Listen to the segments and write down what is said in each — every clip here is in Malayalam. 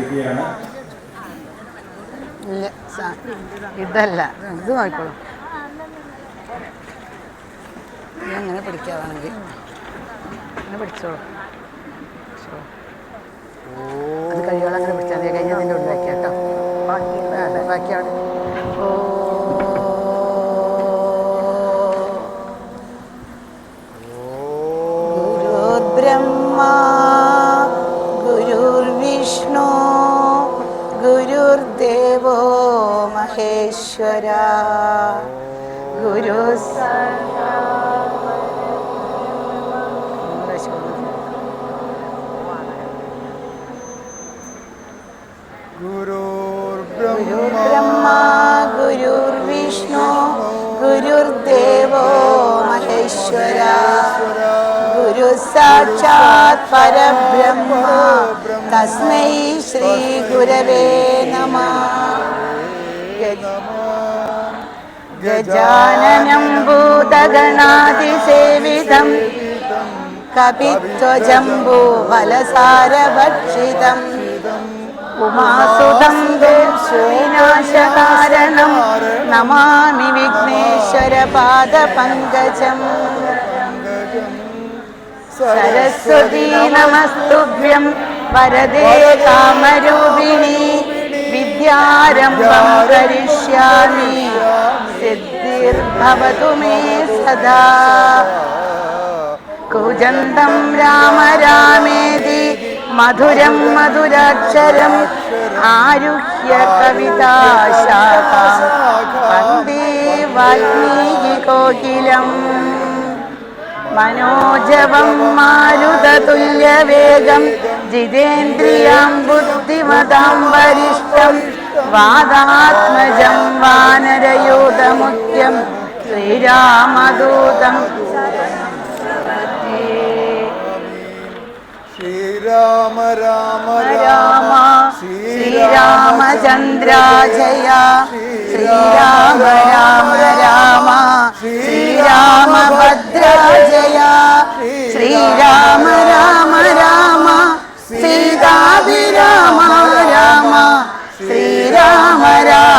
സമർപ്പിക്കുകയാണ് ഇതല്ല ഇത് നോക്കോളൂ ഇത് അങ്ങനെ പിടിക്കാവാണെങ്കിൽ അങ്ങനെ പിടിച്ചോളൂ. അങ്ങനെ പിടിച്ചാൽ കഴിഞ്ഞതിന്റെ ഉള്ളിലാക്കി കേട്ടോ. ബാക്കി ബാക്കിയാണ് ബാക്കി അവിടെ മഹേശ്വര. ഗുരു ഗുരുർബ്രഹ്മാ ഗുരുർവിഷ്ണു ഗുരുർദേവോ മഹേശ്വര. ഗുരു സാക്ഷാത് പരബ്രഹ്മ തസ്മൈ ശ്രീ ഗുരവേ നമ. ഗജാനനം ഭൂതഗണാതിസേവിതം കപിത്വജംബൂ ഫലസാരഭക്ഷിതം ഉമാസുതം വിനാശകാരണം നമാമി വിഘ്നേശ്വര പാദപങ്കജം സരസ്വതീ നമസ്തുഭ്യം വരദേ കാമരൂപിണി. വിദ്യാരംഭം കരിഷ്യാമി. സിദ്ധിർഭവതു മേ സദാ. കുജന്തം രാമ രാമേതി. മധുരം മധുരാക്ഷരം ആരുഹ്യ കവിതാശാഖാം വന്ദേ വാൽമീകി കോകിലം. മനോജവം മാരുതതുല്യവേഗം ജിതേന്ദ്രിയാം ബുദ്ധിമതാം വരിഷ്ടം വാദാത്മജം വാനരയൂതമുഖ്യം ശ്രീരാമദൂതം. ശ്രീരാമ രാമ രാമ ശ്രീരാമചന്ദ്ര ജയ ശ്രീരാമ രാമ രാമ ശ്രീരാമഭദ്ര ജയ ശ്രീരാമ രാമ രാമ.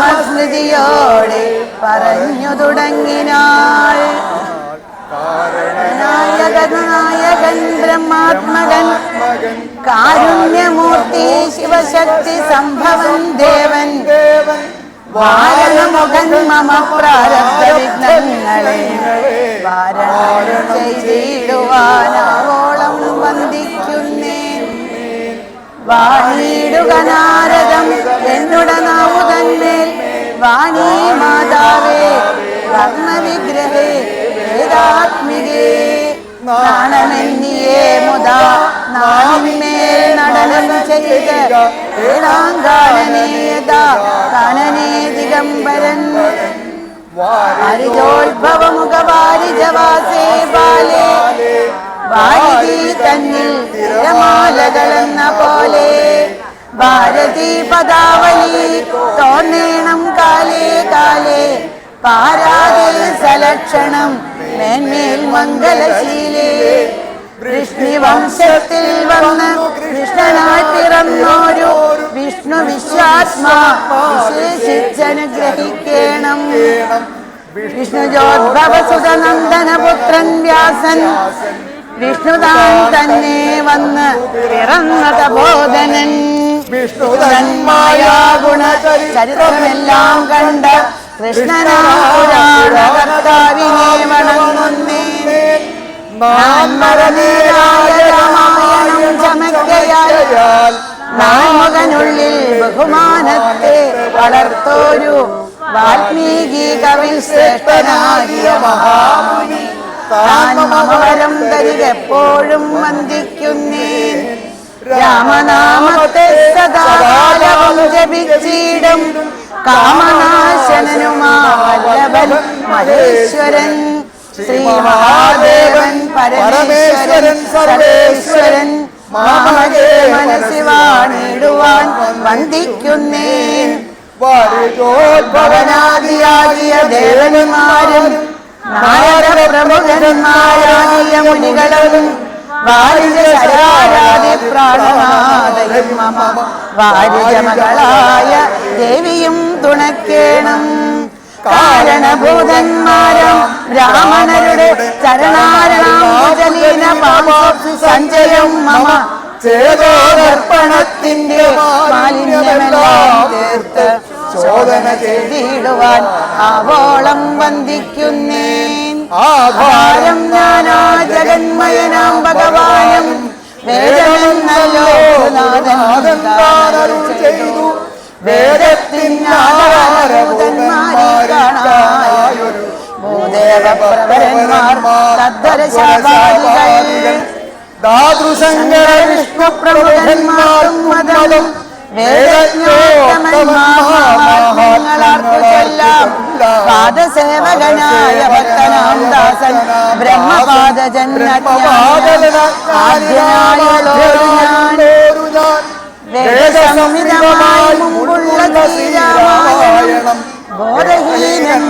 ശ്രീരാമസ്മൃതിയോടെ പറഞ്ഞു തുടങ്ങിനാൾ. നായകൻ നായകൻ ബ്രഹ്മാത്മകൻ കാരുണ്യമൂർത്തി ശിവശക്തി സംഭവൻ ദേവൻ. വാരണമുഖൻ മമ പ്രാരബ്ധ വിഘ്നങ്ങളെ വാരണം ചെയ്തിടുവാനാവോളം വന്ദിക്കുന്നേ വാണിയിടുക നാരദം എന്നുട നാവു തന്മേൽ വാണി മാതാവേ വർണവിഗ്രഹേ വേദാത്മികേ നാണമെന്നിയേ മുതാ നാണിന്മേൽ നടനം ചെയ്ത് ഏഴാങ്കാലനേയതാ കണനേ ദിഗംബരൻ. ഹരിജോത്ഭവമുഖവാരിജവാസേ ബാലേ ഭാരതി തന്നിൽ തിരമാലകളെന്ന പോലെ. ഭാരതി പദാവലി തോന്നേണം കാലേ കാലേ പാരാതെ സലക്ഷണം മേന്മേൽ മംഗലശീലേ. വൃഷ്ണിവംശത്തിൽ വന്ന് കൃഷ്ണനായി പിറന്നോരു വിഷ്ണു വിശ്വാത്മാ വിശേഷിച്ചനുഗ്രഹിക്കണം. പുത്രൻ വ്യാസൻ വിഷ്ണുതാൻ തന്നെ വന്ന് ഇറന്നത തപോധനൻ ചരിത്രമെല്ലാം കണ്ട നാൻമുഖനുള്ളിൽ ബഹുമാനത്തെ വളർത്തോരു വാൽമീകി കവിൽ ശ്രേഷ്ഠനാകിയ മഹാമുനി. താൻ മഹവരം തരികെപ്പോഴും വന്ദിക്കുന്നേ രാമനാമത്തെ സദാകാലവും ജപിച്ചിടും. കാമനാശനനുമാവല്ലവൻ മഹേശ്വരൻ. ശ്രീ മഹാദേവൻ പരമേശ്വരൻ സർവേശ്വരൻ. മാമകേ മനസ്സിവാണിടുവാൻ വന്ദിക്കുന്നേ ഭവനാദിയാകിയ ദേവന്മാരും നാരദ പ്രമുഖന്മാരാകിയ മുനികളും പ്രാണനാഥയും മമ വാരിജമകളായ ദേവിയും തുണക്കേണം. കാരണഭൂതന്മാരും ബ്രാഹ്മണരുടെ ചരണാരണാമലീന സഞ്ചയം മമ. ചേതോദർപ്പണത്തിന്റെ മാലിന്യമെല്ലാം തീർത്ത് ശോധന ചെയ്തിടുവാൻ ആവോളം വന്ദിക്കുന്നേൻ. ആധാരം ഞാനാ ജഗന്മയനാം ഭഗവാനും വേദമെന്നല്ലോ നാഥൻ താനരുൾ ചെയ്തു. തദ്ദർശനപാദികൾ ദാതൃസങ്കര വിഷ്ണു പ്രമുഖന്മാരും മതം പാദസേവകനായ ഭക്തനാം ദാസൻ വേദസംഹിതമായി മുമ്പുള്ള ശ്രീരാമായണം ബോധഹീനന്മാർക്കറിയാം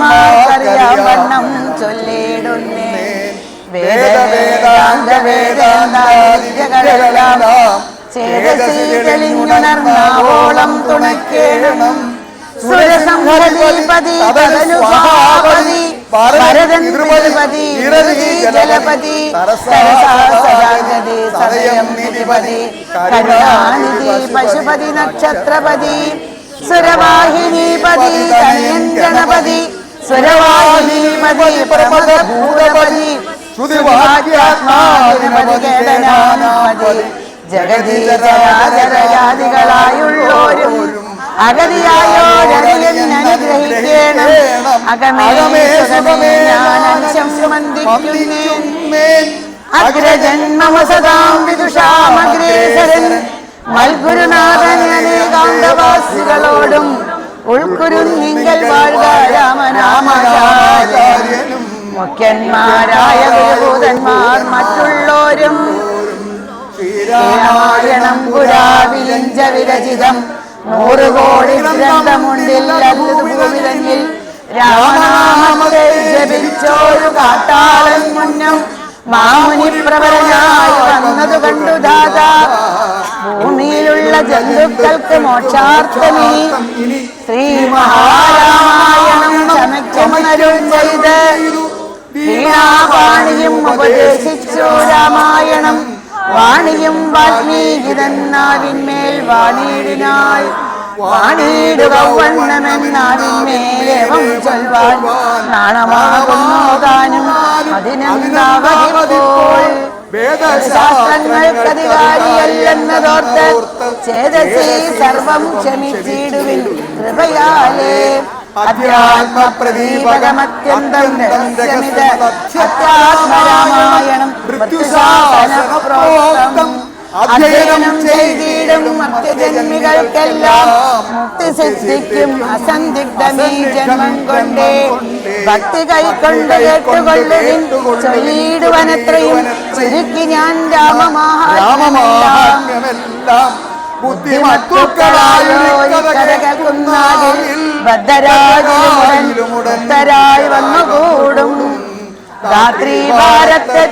വണ്ണം ചൊല്ലിടുന്നേ. വേദവേദാന്ത വേദാന്താദികളെല്ലാം ചേതസീകളിഞ്ഞുണർന്നാവോളം തുണക്കേണം സുരസംഹരീപതി തദനുഭാവതി ഭരതൻ തിരുപതി ജലപതി സരസാസരാഗതി സദയം നിധിപതി കരുണാനിധി പശുപതി നക്ഷത്രപതി സുരവാഹിനീപതി തനയൻ ഗണപതി സുരവാഹിനീപതി പ്രമദ ഭൂതപതി ശ്രുതിവാക്യാത്മാവിനപതി ജഗതീചരാചരജാതികളായുള്ളോരും അഗതിയായോരറിയൻ അനുഗ്രഹിക്കണം അകമേ നിങ്ങൾ വാഴ്ക രാമനാമചാര്യനും മുഖ്യന്മാരായ ഗുരുഭൂതന്മാർ മറ്റുള്ളോരും ശ്രീരാമായണം പുരാവിലഞ്ച വിരചിതം നൂറ് കോടി രാമനാമത്തെ ജപിച്ചോരു കാട്ടാളൻ മുന്നം മാമുനി പ്രവരനായി വന്നത് കണ്ടു ദാദാ ഭൂമിയിലുള്ള ജന്തുക്കൾക്ക് മോക്ഷാർത്ഥമേ. ശ്രീ മഹാരാമായണം ചമയ്ക്കമരുൾ ചെയ്ത്. വീണാപാണിയും ഉപദേശിച്ചു രാമായണം. വാണിയും വാൽമീകിതന്നാവിന്മേൽ വാണിയിടിനാൾ. വാണിയിടുക വണ്ണമെന്നാവിന്മേലേവം ചൊൽവാൻ. നാണമാകുന്നു താനും അതിനെന്താവതിപ്പോൾ ശാസ്ത്രങ്ങൾക്കധികാരിയല്ലെന്നതോർത്ത് ചേതസി സർവം ക്ഷമിച്ചിടുവിൻ കൃപയാലേ. അധ്യാത്മപ്രദീപകമത്യന്തം രഹസ്യമിത് അധ്യാത്മരാമായണം മൃത്യുശാസനപ്രോക്തം അധ്യയനം ചെയ്തിടും മർത്യജന്മികൾക്കെല്ലാം മുക്തി സിദ്ധിക്കും അസന്ധിഗ്ധമീ ജന്മം കൊണ്ടേ. ഭക്തി കൈക്കൊണ്ട് കേട്ടുകൊള്ളുവിൻ. ചൊല്ലിയിടുവനത്രയും. ചുരുക്കി ഞാൻ രാമമഹാത്മ്യമെല്ലാം ബദ്ധരായി വന്നുകൂടും. രാത്രി ഭാരതത്തെ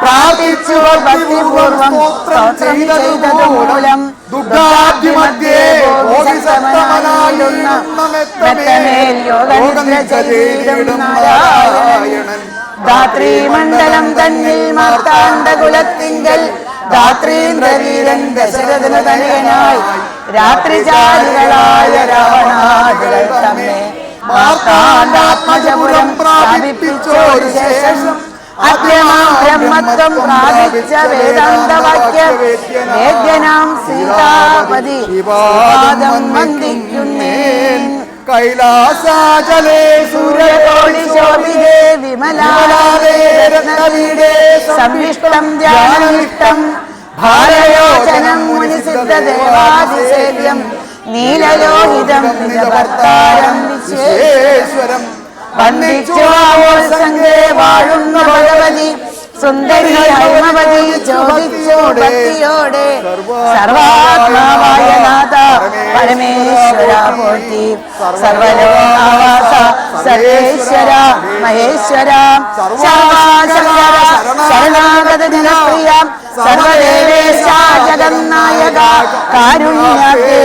പ്രാർത്ഥിച്ചു ഭക്തിപൂർവം ചെയ്തത് മൂലം ചെയ്തിടും നാരായണൻ. ധാത്രി മണ്ഡലം തന്നിൽ മാർത്താണ്ട കുലത്തിങ്കൽ ധാത്രീന്ദ്രവീരൻ ദശരഥന തനയനായി രാത്രിചാരികളായ രാവണാദികൾ പ്രാപിപ്പിച്ചോരു ശേഷം അദ്യമാം ബ്രഹ്മത്വം പ്രാപിച്ച സീതാപതി പാദം വന്ദിക്കുന്നേൻ. കൈലാസാചലേ സൂര്യകോടി ശോഭിതേ വിമലാലേ രത്നവീടേ സംവിഷ്ടം ധ്യാനമിഷ്ടം ഭാരയോചനം മുനിസിദ്ധദേവാതിസേവ്യം നീലലോഹിതം നിജഭർത്താരം വിശ്വേശ്വരം. വന്ദിച്ചു വാഴുന്ന ഭഗവതി. സുന്ദരി ഹൈമവതി ചോദിച്ചു ഭക്തിയോടെ സർവാത്മാവായ നാഥ പരമേശ്വര സർവലോകാവാസ സർവേശ്വര മഹേശ്വര ശർവാശങ്കര ശരണാഗത ജനപ്രിയ സർവദേവേശ ജഗന്നായക കാരുണ്യാത്തെ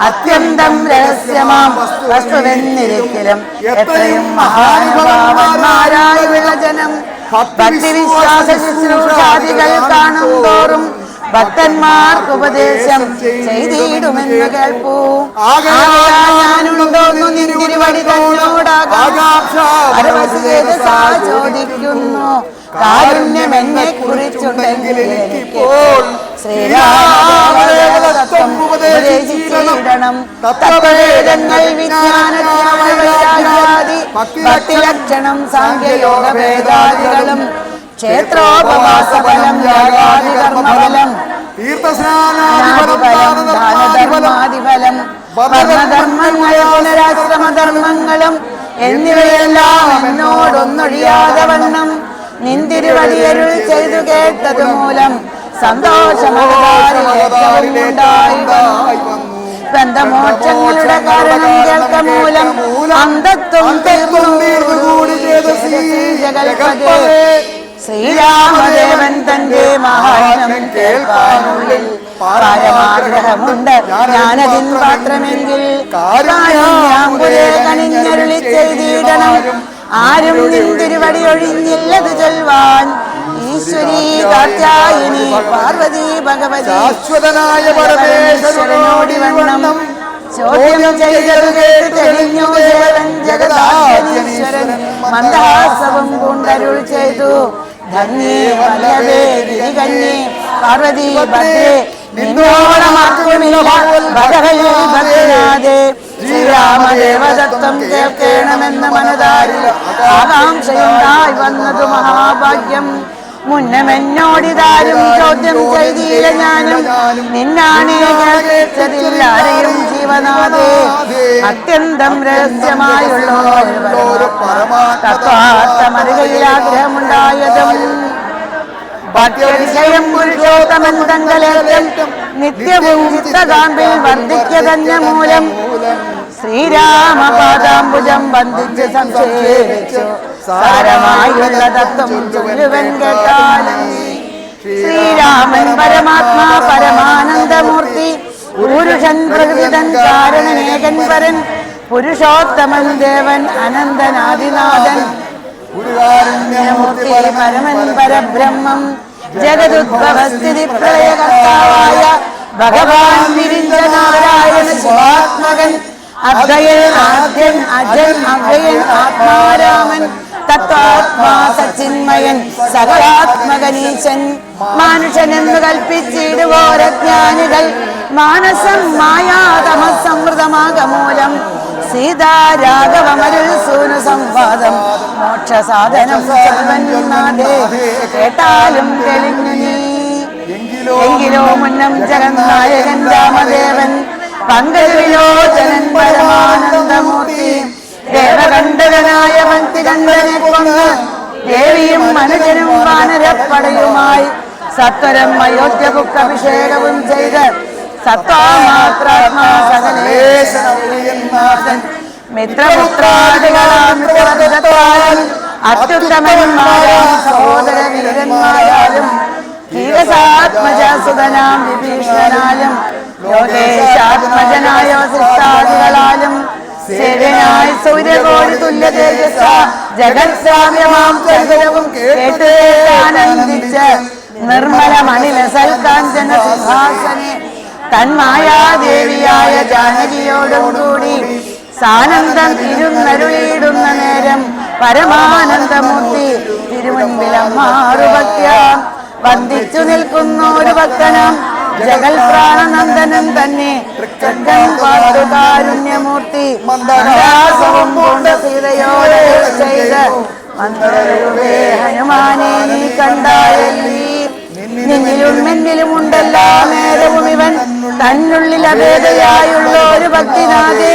അത്യന്തം രഹസ്യമാം വസ്തുവെന്നിരിക്കലും എത്രയും മഹാനുഭാവന്മാരായുള്ള ജനം. ഭക്തിവിശ്വാസ ശുശ്രൂഷാദികൾ കാണും തോറും ഭക്തന്മാർക്ക് ഉപദേശം ചെയ്തിടുമെന്ന് കേൾപ്പൂ. കുറിച്ചുണ്ടെങ്കിൽ രാശ്രമധർമ്മങ്ങളും എന്നിവയെല്ലാം എന്നോടൊന്നൊഴിയാതെ വണ്ണം നിന്തിരുവടിയരുൾ ചെയ്തു കേട്ടതു മൂലം സന്തോഷമുണ്ടായി ബന്ധമോക്ഷങ്ങളുടെ കാരണം കേൾക്ക മൂലം അന്തത്വം ശ്രീരാമദേവൻ തന്റെ മഹാനം കേൾക്കാനുള്ളിൽ ഞാനതിൽ ഞാനതിൻ പാത്രമെങ്കിൽ കാരുണ്യാമ്പുരേ കണിഞ്ഞരുളി ചെയ്തിടണം ആരും നിന്തിരുവടി ഒഴിഞ്ഞില്ലത് ചൊൽവാൻ ഈശ്വരി കാത്യായിനി പാർവതി ഭഗവതി ശാശ്വതനായ പരമേശ്വരനോടി വണ്ണം ചോദ്യം ചെയ്തത് കേട്ട് തെളിഞ്ഞു ദേവൻ ജഗദാശ്വരൻ മന്ദാസവം കൊണ്ടരുൾ ചെയ്തു. ധന്യേ ഗിരികന്യേ പാർവതി ഭദ്രേ ശ്രീരാമദേവദത്തം കേൾക്കണമെന്ന് മനതാരിൽ ആകാംക്ഷയുണ്ടായി വന്നത് മഹാഭാഗ്യം. മുന്നമെന്നോടിതാരും ചോദ്യം ചെയ്തില്ല ഞാനും. നിന്നാണ് കേൾച്ചതിൽ ആരെയും ജീവനാഥേ അത്യന്തം രഹസ്യമായുള്ള തത്വാർത്ഥമറികയിൽ ആഗ്രഹമുണ്ടായതും നിത്യവും ചിത്തകാമ്പിൽ വർദ്ധിക്ക തന്നെ മൂലം ശ്രീരാമപാദാംബുജം വന്ദിച്ച് സംശയിച്ചു. സാരമായുള്ള തത്വം ചൊല്ലുവൻ കേട്ടാലും ശ്രീരാമൻ പരമാത്മാ പരമാനന്ദമൂർത്തി പുരുഷൻ പ്രകൃതൻ കാരണനേകൻ പരൻ പുരുഷോത്തമൻ ദേവൻ അനന്തനാദിനാഥൻ. മൂർത്തി പരമൻ പരബ്രഹ്മം ജഗതുദ്ഭവസ്ഥിതി പ്രളയകർത്താവായ ഭഗവാൻ വിരിഞ്ച നാരായണ അദ്വയൻ ആദ്യൻ അജൻ അഭയൻ ആത്മാരാമൻ തത്വാത്മാ സച്ചിന്മയൻ സകലാത്മകനീശൻ മാനുഷനെന്ന് കൽപ്പിച്ചിടുവോരജ്ഞാനികൾ മാനസം മായാതമസമൃതമാകമൂലം സീതാരാഘവമരുൾ സൂനു സംവാദം. മോക്ഷ സാധനം കേട്ടാലും തെളിഞ്ഞു നീ. എങ്കിലോ മുന്നം ജഗന്നായകൻ രാമദേവൻ പങ്കജവിലോചനൻ പരമാനന്ദമൂർത്തി. ദേവകണ്ഠകനായ ഭക്തികണ്ഠനെ കൊന്ന് ദേവിയും മനുജനും വാനരപ്പടയുമായി സത്വരം അയോധ്യബുക്ക് അഭിഷേകവും ചെയ്ത് സത്വാമാത്രാത്മാ സകലേശൻ മിത്രപുത്രാദികളാം മിത്രപുത്രത്താലും അത്യുത്തമന്മാരാം സഹോദര വീരന്മാരാലും ധീരസാത്മജസുതനാം വിഭീഷണനാലും ലോകേശാത്മജനായ സൃഷ്ടാദികളാലും സേവനായി ജഗത് നിർമ്മല ജാനകിയോടും കൂടി സാനന്ദം ഇരുന്നരുളിയിടുന്ന നേരം പരമാനന്ദമൂർത്തി തിരുമുൻപിലമ്മാറുഭക്യ വന്ദിച്ചു നിൽക്കുന്ന ഒരു ഭക്തനം ജഗൽ പ്രാണനന്ദനം തന്നെ കാരുണ്യമൂർത്തി പാട്ടുകാരുണ്യമൂർത്തി മന്ദഹാസവും പൂണ്ട സീതയോടെ ചെയ്ത് മന്ത്രരുടെ ഹനുമാനെ നീ കണ്ടായല്ലീ. നിന്നിലും എന്നിലും ഉണ്ടല്ലോ നേരവും ഇവൻ. തന്നുള്ളിൽ അഭേദയായുള്ള ഒരു ഭക്തിനാഥേ.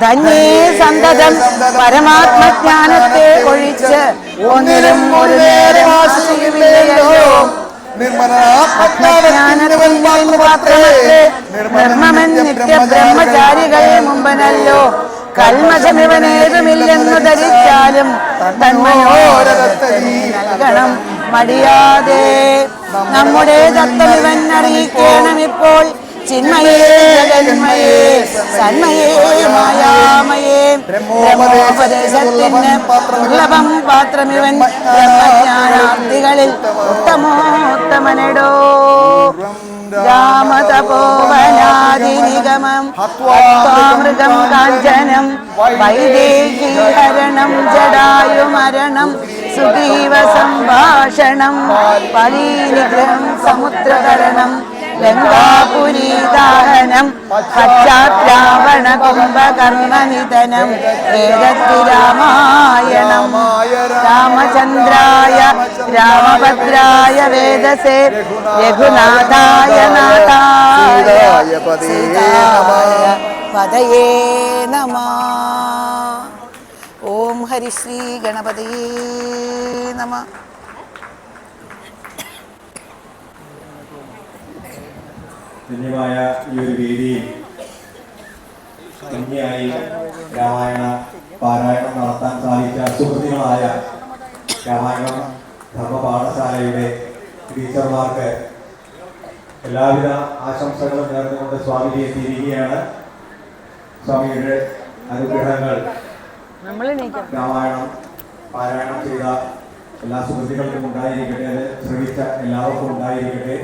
ധന്യേ സന്തതം പരമാത്മജ്ഞാനത്തെ ഒഴിച്ച് ഒന്നിലും ബ്രഹ്മചാരികളെ മുമ്പനല്ലോ. കൽമശമിവനേതുമില്ലെന്ന് ധരിച്ചാലും നൽകണം മടിയാതെ. നമ്മുടെ തത്വമിവൻ അറിയിക്കണം ഇപ്പോൾ. ചിന്മയേ ജഗന്മയേ സന്മയേ മായാമയേ. ബ്രഹ്മോപദേശത്തിന് ഉത്തമോത്തമനടോ. രാമതപോവനാദിനിഗമം മൃഗം കാഞ്ചനം വൈദേഹീഹരണം ജടായുമരണം സുഗ്രീവ സംഭാഷണം പരീനിഗ്രഹം സമുദ്രകരണം ലങ്കാപുരീദാഹനം പശ്ചാത്രാവണ കുംഭകർണനിധനം വേദത്തി രാമായണം രാമചന്ദ്രായ രാമഭദ്രായ വേദസേ രഘുനാഥായ നാഥായ പതയേ നമ. ഓം ഹരിശ്രീ ഗണപതി നമ. ധന്യമായ ഈ ഒരു വേദിയിൽ ഭംഗിയായി രാമായണ പാരായണം നടത്താൻ സാധിച്ച സുഹൃത്തുക്കളായ രാമായണം ധർമ്മപാഠശാലയുടെ ടീച്ചർമാർക്ക് എല്ലാവിധ ആശംസകളും നേർന്നുകൊണ്ട് സ്വാമിജി എത്തിയിരിക്കുകയാണ്. സ്വാമിയുടെ അനുഗ്രഹങ്ങൾ രാമായണം പാരായണം ചെയ്ത എല്ലാ സുഹൃത്തുക്കൾക്കും ഉണ്ടായിരിക്കട്ടെ അത് ശ്രമിച്ച എല്ലാവർക്കും ഉണ്ടായിരിക്കട്ടെ.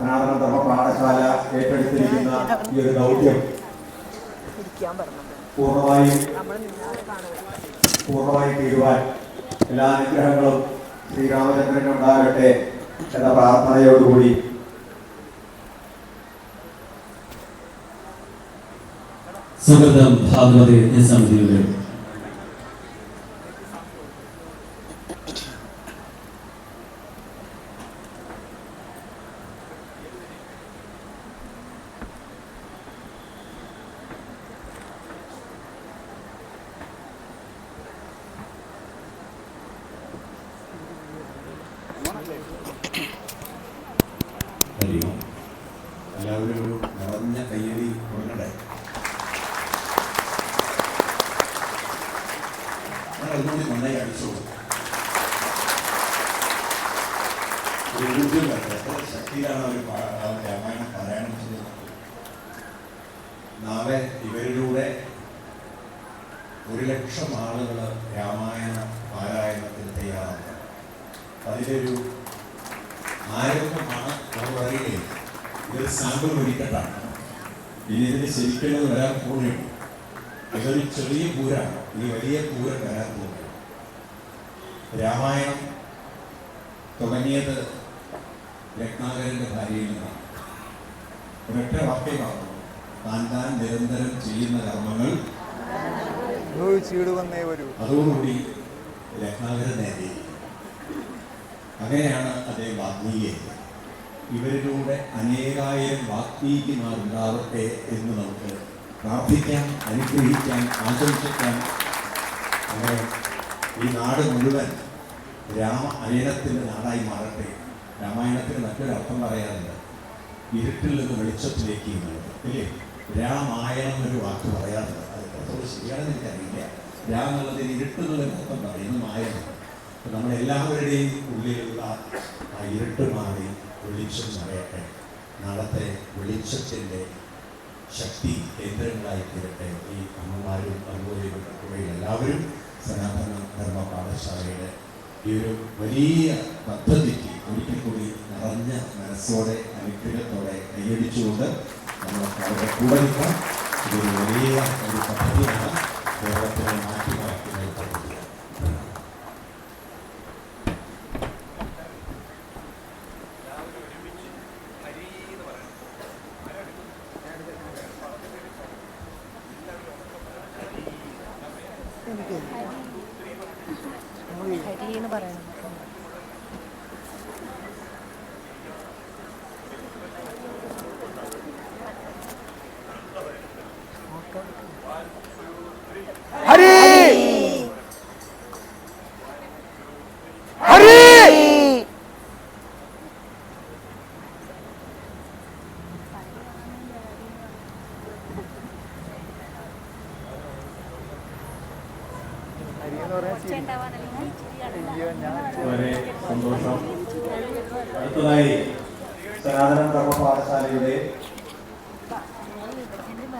സനാതന ധർമ്മ പാഠശാല ഏറ്റെടുത്തിരിക്കുന്ന ഈ ഒരു ദൗത്യം പൂർണമായും പൂർണമായി തീരുവാൻ എല്ലാ അനുഗ്രഹങ്ങളും ശ്രീരാമചന്ദ്രൻ ഉണ്ടാകട്ടെ എന്ന പ്രാർത്ഥനയോടുകൂടി. സുഹൃതം ഭാഗവത സമിതിയുടെ എല്ലാവരും ഒരു നിറഞ്ഞ കയ്യടി കൊടുക്കട്ടെ ഞാൻ അതുകൊണ്ട് നന്നായി അടിച്ചോളൂ ഒരു ഊർജം വരട്ടെ എത്ര ശക്തിയിലാണ് അവർ രാമായണം പാരായണം ചെയ്തത് ഇവരിലൂടെ ഒരു ലക്ഷം ആളുകൾ രാമായണ പാരായണത്തിന് തയ്യാറാണ് അതിലൊരു ആരംഭമാണ് നമ്മൾ പറയുകയും ഇതൊരു സാമ്പിൾ വെടിക്കെട്ടാണ് ഇനി ഇതിന് ശരിക്കും വരാൻ പോകുകയുള്ളൂ ഇതൊരു ചെറിയ പൂരാണ്. ഇനി വലിയ പൂരം വരാൻ പോകുകയാണ് രാമായണം തുടങ്ങിയത് രത്നാകരന്റെ ഭാര്യയിൽ നിന്നാണ് ഒരൊറ്റ വാക്യമാണ് താൻ താൻ നിരന്തരം ചെയ്യുന്ന കർമ്മങ്ങൾ അതോടുകൂടി രത്നാകരൻ നേടി. അങ്ങനെയാണ് അദ്ദേഹം വാഗ്മീകിയത്. ഇവരിലൂടെ അനേകായിരം വാഗ്മീകിമാരുണ്ടാവട്ടെ എന്ന് നമുക്ക് പ്രാർത്ഥിക്കാം അനുഗ്രഹിക്കാം ആശംസിക്കാം അങ്ങനെ ഈ നാട് മുഴുവൻ രാമ അയനത്തിന്റെ നാടായി മാറട്ടെ. രാമായണത്തിന് മറ്റൊരു അർത്ഥം പറയാറുണ്ട്. ഇരുട്ടിൽ നിന്ന് വെളിച്ചത്തിലേക്ക് എന്നുള്ളത്. അല്ലേ? രാമായണം എന്നൊരു വാക്ക് പറയാറുണ്ട്. അത് എത്രത്തോളം ശരിയാണെന്ന് എനിക്കറിയില്ല. രാം എന്നുള്ളതിന് എന്നുള്ള അർത്ഥം പറയുന്നു മായം നമ്മളെല്ലാവരുടെയും ഉള്ളിലുള്ള ആ ഇരുട്ട് മാറി വെളിച്ചം നിറയട്ടെ നാളത്തെ വെളിച്ചത്തിന്റെ ശക്തി കേന്ദ്രങ്ങളായി തീരട്ടെ. ഈ അമ്മമാരും അതുപോലെ ഇവരുടെ എല്ലാവരും സനാതന ധർമ്മ പാഠശാലയുടെ ഈ ഒരു വലിയ പദ്ധതിക്ക് ഒരിക്കൽ കൂടി നിറഞ്ഞ മനസ്സോടെ അനുഗ്രഹത്തോടെ കൈയടിച്ചുകൊണ്ട് നമ്മൾ അവരുടെ കൂടെ നിൽക്കാം. ഒരു വലിയ ഒരു പദ്ധതിയാണ്. കേരളത്തിനെ മാറ്റി മറിക്കുന്ന ഒരു പദ്ധതിയാണ് ഹരി